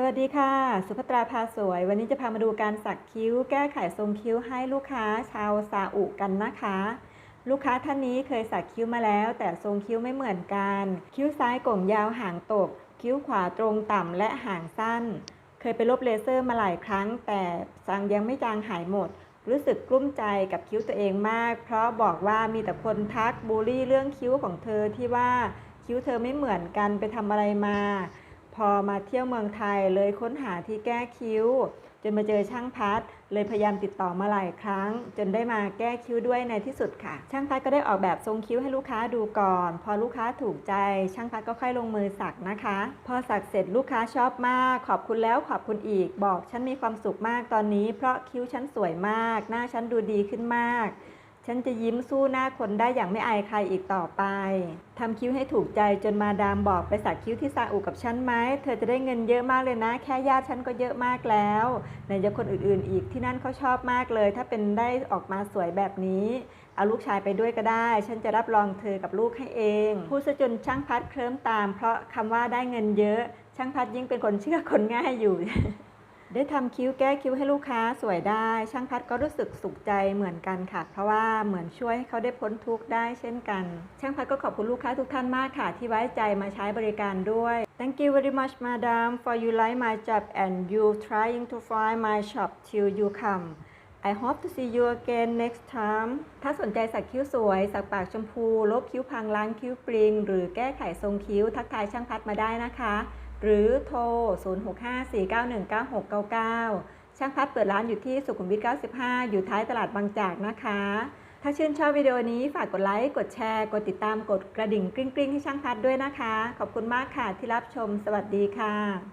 สวัสดีค่ะ สุภัตราพาสวย วันนี้จะพามาดูการสักคิ้ว แก้ไขทรงคิ้วให้ลูกค้าชาวซาอุกันนะคะ ลูกค้าท่านนี้เคยสักคิ้วมาแล้ว แต่ทรงคิ้วไม่เหมือนกัน คิ้วซ้ายก่งยาวห่างตก คิ้วขวาตรงต่ำและห่างสั้น เคยไปลบเลเซอร์มาหลายครั้ง แต่จางยังไม่จางหายหมด รู้สึกกลุ้มใจกับคิ้วตัวเองมาก เพราะบอกว่ามีแต่คนทักบูลลี่เรื่องคิ้วของเธอที่ว่าคิ้วเธอไม่เหมือนกันไปทำอะไรมา พอมาเที่ยวเมืองไทยเลยค้นหาที่แก้คิ้ว จนมาเจอช่างพัดเลยพยายามติดต่อมาหลายครั้ง จนได้มาแก้คิ้วด้วยในที่สุดค่ะ ช่างพัดก็ได้ออกแบบทรงคิ้วให้ลูกค้าดูก่อน พอลูกค้าถูกใจ ช่างพัดก็ค่อยลงมือสักนะคะ พอสักเสร็จลูกค้าชอบมาก ขอบคุณแล้วขอบคุณอีก บอกฉันมีความสุขมากตอนนี้ เพราะคิ้วฉันสวยมาก หน้าฉันดูดีขึ้นมาก ฉันจะยิ้มสู้หน้าคนได้อย่างไม่อายใครอีกต่อไป ทำคิ้วให้ถูกใจจนมาดามบอกไปสักคิ้วที่ซาอุกับฉันไหม เธอจะได้เงินเยอะมากเลยนะ แค่ญาติฉันก็เยอะมากแล้วไหนจะคนอื่นๆ อีกที่นั่นเขาชอบมากเลย ถ้าเป็นได้ออกมาสวยแบบนี้ เอาลูกชายไปด้วยก็ได้ ฉันจะรับรองเธอกับลูกให้เอง พูดซะจนช่างพัดเคลิ้มตาม เพราะคำว่าได้เงินเยอะ ช่างพัดยิ่งเป็นคนเชื่อคนง่ายอยู่ ได้ทำคิ้วแก้คิ้วให้ลูกค้าสวยได้ ช่างพัดก็รู้สึกสุขใจเหมือนกันค่ะ เพราะว่าเหมือนช่วยให้เขาได้พ้นทุกข์ได้เช่นกัน ช่างพัดก็ขอบคุณลูกค้าทุกท่านมากค่ะ ที่ไว้ใจมาใช้บริการด้วย Thank you very much madam for you like my job and you trying to find my shop till you come I hope to see you again next time ถ้าสนใจสักคิ้วสวย สักปากชมพู ลบคิ้วพังล้างคิ้วปริง หรือแก้ไขทรงคิ้ว ทักทายช่างพัดมาได้นะคะ หรือโทร 0654919699 ช่างพัดเปิดร้านอยู่ที่สุขุมวิท 95 อยู่ท้ายตลาดบางจากนะคะ ถ้าชื่นชอบวิดีโอนี้ฝากกดไลค์ กดแชร์ กดติดตาม กดกระดิ่งกริ๊งๆให้ช่างพัดด้วยนะคะ ขอบคุณมากค่ะที่รับชม สวัสดีค่ะ